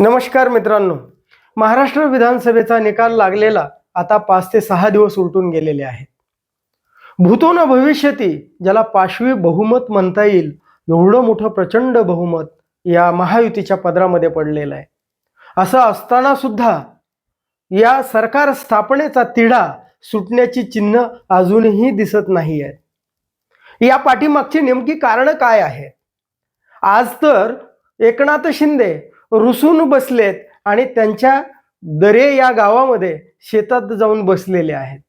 नमस्कार मित्रांनो. महाराष्ट्र विधानसभेचा निकाल लागलेला आता पाच ते सहा दिवस उलटून गेलेले आहेत. भूतो न भविष्यती ज्याला पाशवी बहुमत म्हणता येईल एवढं मोठं प्रचंड बहुमत या महायुतीच्या पदरामध्ये पडलेलं आहे. असं असताना सुद्धा या सरकार स्थापनेचा तिढा सुटण्याची चिन्ह अजूनही दिसत नाही आहेत या पाठीमागची नेमकी कारणं काय आहेत? आज तर एकनाथ शिंदे रुसून बसलेत आणि त्यांच्या दरे या गावामध्ये शेतात जाऊन बसलेले आहेत.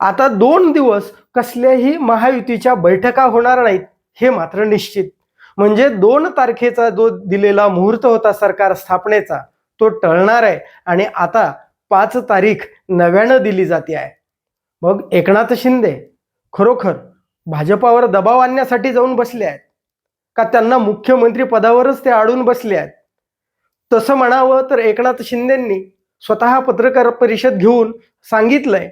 आता दोन दिवस कसल्याही महायुतीच्या बैठका होणार नाहीत हे मात्र निश्चित. म्हणजे दोन तारखेचा जो दिलेला मुहूर्त होता सरकार स्थापनेचा तो टळणार आहे आणि आता पाच तारीख नव्यानं दिली जाते आहे. मग एकनाथ शिंदे खरोखर भाजपावर दबाव आणण्यासाठी जाऊन बसले आहेत? का त्यांना मुख्यमंत्री पदावरच ते अडून बसले आहेत? तसं म्हणावं तर एकनाथ शिंदेंनी स्वतः पत्रकार परिषद घेऊन सांगितलंय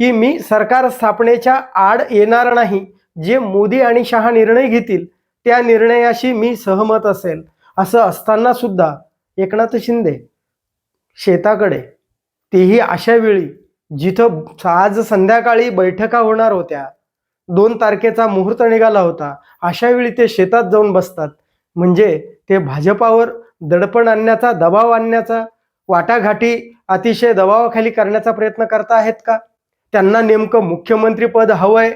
की मी सरकार स्थापनेच्या आड येणार नाही. जे मोदी आणि शहा निर्णय घेतील त्या निर्णयाशी मी सहमत असेल असं असताना सुद्धा एकनाथ शिंदे शेताकडे तेही अशा वेळी जिथं आज संध्याकाळी बैठका होणार होत्या दोन तारखेचा मुहूर्त निघाला होता अशा वेळी ते शेतात जाऊन बसतात. म्हणजे ते भाजपावर दडपण आणण्याचा दबाव आणण्याचा वाटाघाटी अतिशय दबावाखाली करण्याचा प्रयत्न करता आहेत का? त्यांना नेमकं मुख्यमंत्रीपद हवंय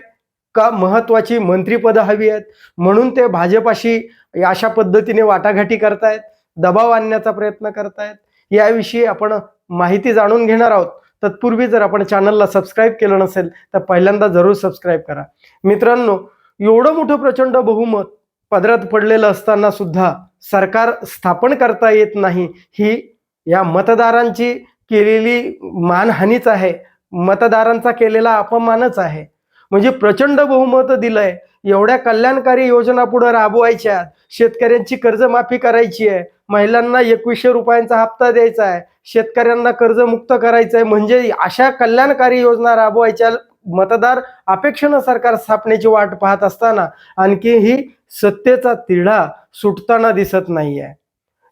का? महत्वाची मंत्रीपदं हवी आहेत? म्हणून ते भाजपाशी अशा पद्धतीने वाटाघाटी करतायत दबाव आणण्याचा प्रयत्न करतायत. याविषयी आपण माहिती जाणून घेणार आहोत. तत्पूर्वी जर आपण चॅनलला सबस्क्राईब केलं नसेल तर पहिल्यांदा जरूर सबस्क्राईब करा. मित्रांनो एवढं मोठं प्रचंड बहुमत पदरात पडलेलं असताना सुद्धा सरकार स्थापन करता येत नाही ही या मतदारांची केलेली मानहानीच आहे. मतदारांचा केलेला अपमानच आहे. म्हणजे प्रचंड बहुमत दिलंय. एवढ्या कल्याणकारी योजना पुढे राबवायच्या. शेतकऱ्यांची कर्जमाफी करायची आहे. महिलांना एकवीसशे रुपयांचा हप्ता द्यायचा आहे. शेतकऱ्यांना कर्जमुक्त करायचं आहे म्हणजे अशा कल्याणकारी योजना राबवायच्या मतदार अपेक्षेनं सरकार स्थापनेची वाट पाहत असताना आणखी ही सत्तेचा तिढा सुटताना दिसत नाहीये.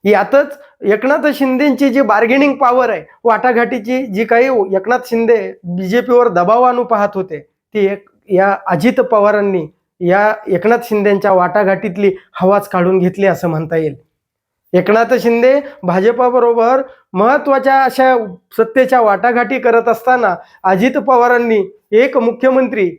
यातच एकनाथ शिंदेची जी बार्गेनिंग पॉवर आहे वाटाघाटीची जी काही एकनाथ शिंदे बीजेपीवर दबाव आणू पाहत होते ती एक या अजित पवारांनी या एकनाथ शिंदेच्या वाटाघाटीतली हवाच काढून घेतली असं म्हणता येईल. एकनाथ शिंदे भाजपाबरोबर महत्त्वाच्या अशा सत्तेच्या वाटाघाटी करत असताना अजित पवारांनी एक मुख्यमंत्री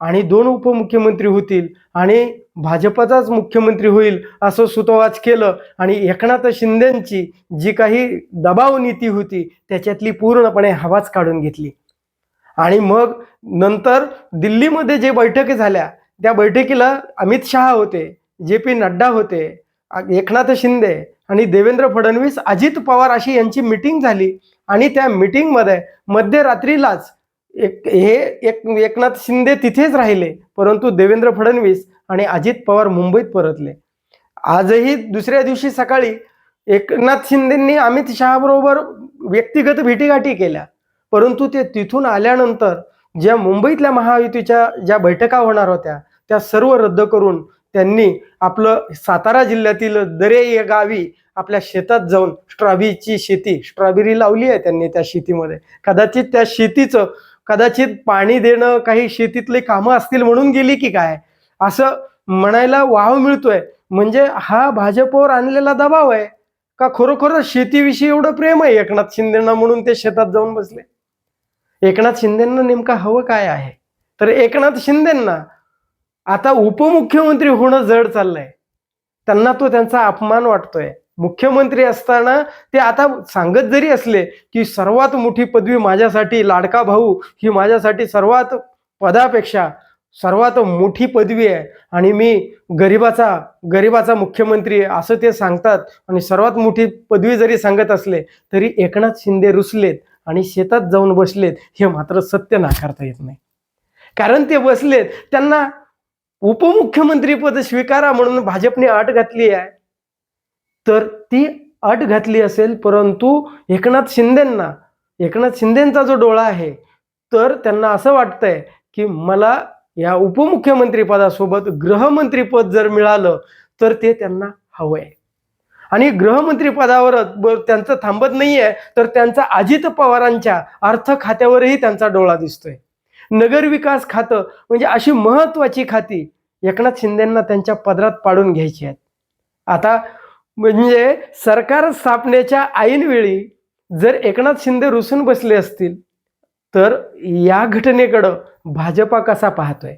आणि दोन उपमुख्यमंत्री होतील आणि भाजपचाच मुख्यमंत्री होईल असं सुतोवाच केलं. आणि एकनाथ शिंदेंची जी काही दबाव नीती होती त्याच्यातली पूर्णपणे हवाच काढून घेतली. आणि मग नंतर दिल्लीमध्ये जे बैठकी झाल्या त्या बैठकीला अमित शहा होते जे पी नड्डा होते एकनाथ शिंदे आणि देवेंद्र फडणवीस अजित पवार अशी यांची मिटिंग झाली. आणि त्या मिटिंगमध्ये मध्यरात्रीलाच एक हे एक एकनाथ शिंदे तिथेच राहिले. परंतु देवेंद्र फडणवीस आणि अजित पवार मुंबईत परतले. आजही दुसऱ्या दिवशी सकाळी एकनाथ शिंदेंनी अमित शहाबरोबर व्यक्तिगत भेटीगाठी केल्या. परंतु ते तिथून आल्यानंतर ज्या मुंबईतल्या महायुतीच्या ज्या बैठका होणार होत्या त्या सर्व रद्द करून त्यांनी आपलं सातारा जिल्ह्यातील दरे या गावी आपल्या शेतात जाऊन स्ट्रॉबेरीची शेती स्ट्रॉबेरी लावली आहे त्यांनी त्या शेतीमध्ये. कदाचित त्या शेतीचं कदाचित पाणी देणं काही शेतीतले कामं असतील म्हणून गेली की काय? असं म्हणायला वाव मिळतोय. म्हणजे हा भाजपवर आणलेला दबाव आहे का खरोखर शेतीविषयी एवढं प्रेम आहे एकनाथ शिंदेना म्हणून ते शेतात जाऊन बसले? एकनाथ शिंदेना नेमका हवं काय आहे? तर एकनाथ शिंदेना आता उपमुख्यमंत्री होणं जड चाललंय. त्यांना तो त्यांचा अपमान वाटतोय. मुख्यमंत्री असताना ते आता सांगत जरी असले की सर्वात मोठी पदवी माझ्यासाठी लाडका भाऊ ही माझ्यासाठी सर्वात पदापेक्षा सर्वात मोठी पदवी आहे. आणि मी गरिबाचा गरिबाचा मुख्यमंत्री आहे असं ते सांगतात. आणि सर्वात मोठी पदवी जरी सांगत असले तरी एकनाथ शिंदे रुसलेत आणि शेतात जाऊन बसलेत हे मात्र सत्य नाकारता येत नाही. कारण ते बसलेत त्यांना उपमुख्यमंत्रीपद स्वीकारा म्हणून भाजपने अट घातली आहे. तर ती अट घातली असेल परंतु एकनाथ शिंदेंना एकनाथ शिंदेंचा जो डोळा आहे तर त्यांना असं वाटतंय की मला या उपमुख्यमंत्रीपदासोबत गृहमंत्रीपद जर मिळालं तर ते त्यांना हवंय. आणि गृहमंत्रीपदावर त्यांचं थांबत नाहीये तर त्यांचा अजित पवारांच्या अर्थ खात्यावरही त्यांचा डोळा दिसतोय. नगरविकास खातं म्हणजे अशी महत्वाची खाती एकनाथ शिंदेंना त्यांच्या पदरात पाडून घ्यायची आहेत. आता म्हणजे सरकार स्थापनेच्या ऐनवेळी जर एकनाथ शिंदे रुसून बसले असतील तर या घटनेकडं भाजपा कसा पाहतोय?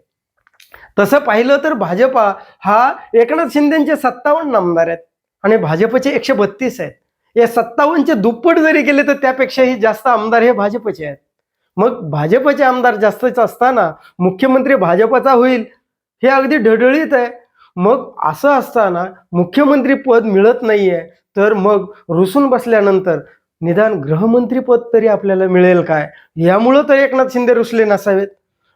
तसं पाहिलं तर भाजपा हा एकनाथ शिंदेचे सत्तावन्न आमदार आहेत आणि भाजपचे एकशे बत्तीस आहेत. या सत्तावन्नचे दुप्पट जरी गेले तर त्यापेक्षाही जास्त आमदार हे भाजपचे आहेत. मग भाजपचे आमदार जास्तच असताना मुख्यमंत्री भाजपचा होईल हे अगदी ढळढळीत आहे. मग असं असताना मुख्यमंत्री पद मिळत नाहीये. तर मग रुसून बसल्यानंतर निदान गृहमंत्रीपद तरी आपल्याला मिळेल काय? यामुळं तर एकनाथ शिंदे रुसले नसावेत.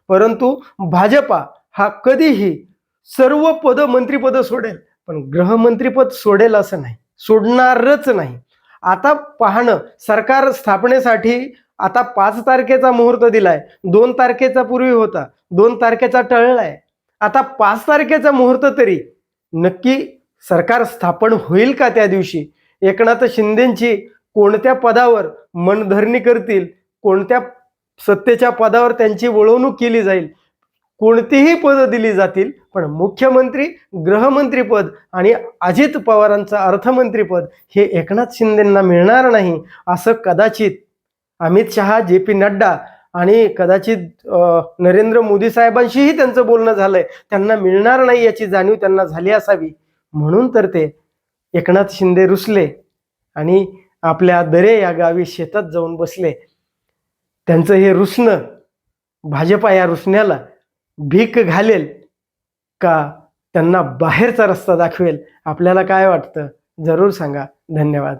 परंतु भाजपा हा कधीही सर्व पद मंत्रीपद सोडेल. पण गृहमंत्रीपद सोडेल असं नाही. सोडणारच नाही. आता पाहणं सरकार स्थापनेसाठी आता पाच तारखेचा मुहूर्त दिलाय. दोन तारखेचा पूर्वी होता. दोन तारखेचा टळलाय. आता पाच तारखेचा मुहूर्त तरी. नक्की सरकार स्थापन होईल का त्या दिवशी? एकनाथ शिंदेंची कोणत्या पदावर मनधरणी करतील कोणत्या सत्तेच्या पदावर त्यांची वळवणूक केली जाईल कोणतीही पदं दिली जातील पण मुख्यमंत्री गृहमंत्रीपद आणि अजित पवारांचं अर्थमंत्रीपद हे एकनाथ शिंदेंना मिळणार नाही असं कदाचित अमित शहा जे पी नड्डा आणि कदाचित नरेंद्र मोदी साहेबांशीही त्यांचं बोलणं झालंय. त्यांना मिळणार नाही याची जाणीव त्यांना झाली असावी. म्हणून तर ते एकनाथ शिंदे रुसले आणि आपल्या दरे या गावी शेतात जाऊन बसले. त्यांचं हे रुसणं भाजपा या रुसण्याला भीक घालेल का त्यांना बाहेरचा रस्ता दाखवेल? आपल्याला काय वाटतं? जरूर सांगा. धन्यवाद.